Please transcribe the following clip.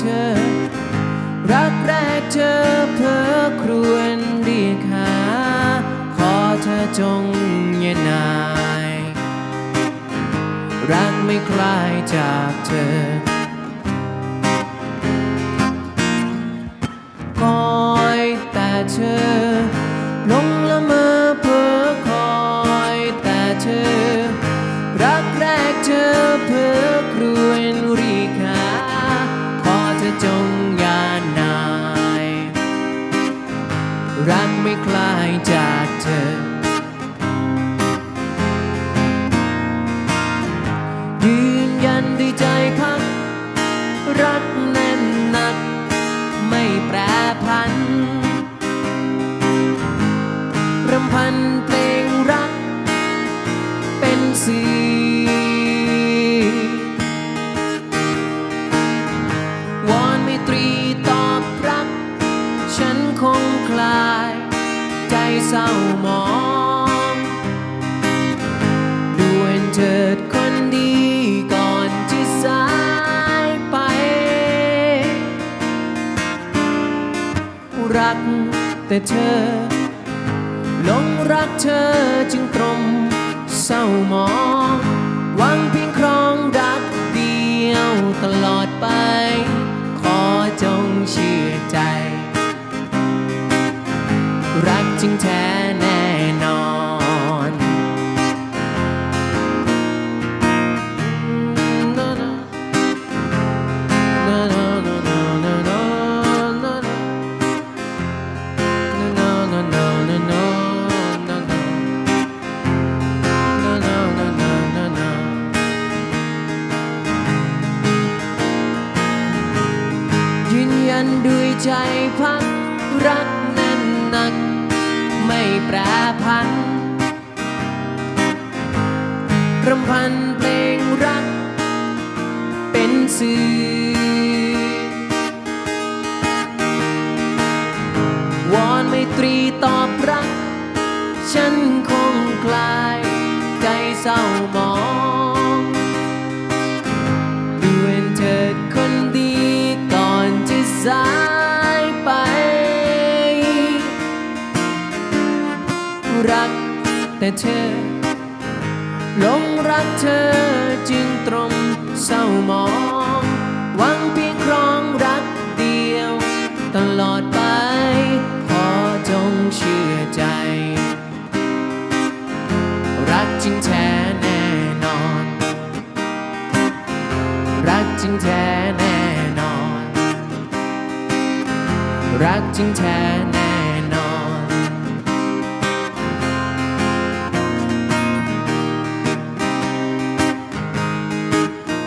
เธอ รักแรกเธอเพ้อครวนดีขาขอเธอจงเย็นนาย รักไม่คลายจากเธอ คอยแต่เธอักแน่นหนัก ไม่แปรพันรำพันเพลงรัก เป็นสื่อวอนไม่ตรีตอบรัก ฉันคงคลาย ใจเศร้าหมอง รักแต่เธอหลงรักเธอจึงตรมเศร้าหมองหวังเพียงครองรักเดียวตลอดไป ขอจงเชื่อใจ รักจริงแท้ันด้วยใจพักรักแน่นหนัก ไม่แปรพันรำพันเพลงรัก เป็นสื่อวอนไม่ตรีตอบรัก ฉันคงคลายใจเศร้า แต่เธอหลงรักเธอจึงตรงเศร้ามอง หวังเพียงครองรักเดียว ตลอดไป ขอจงเชื่อใจ รักจริงแท้แน่นอน รักจริงแท้แน่นอน รักจริงแท้